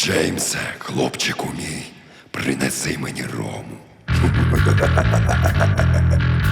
Джеймсе, хлопчику мій, принеси мені рому.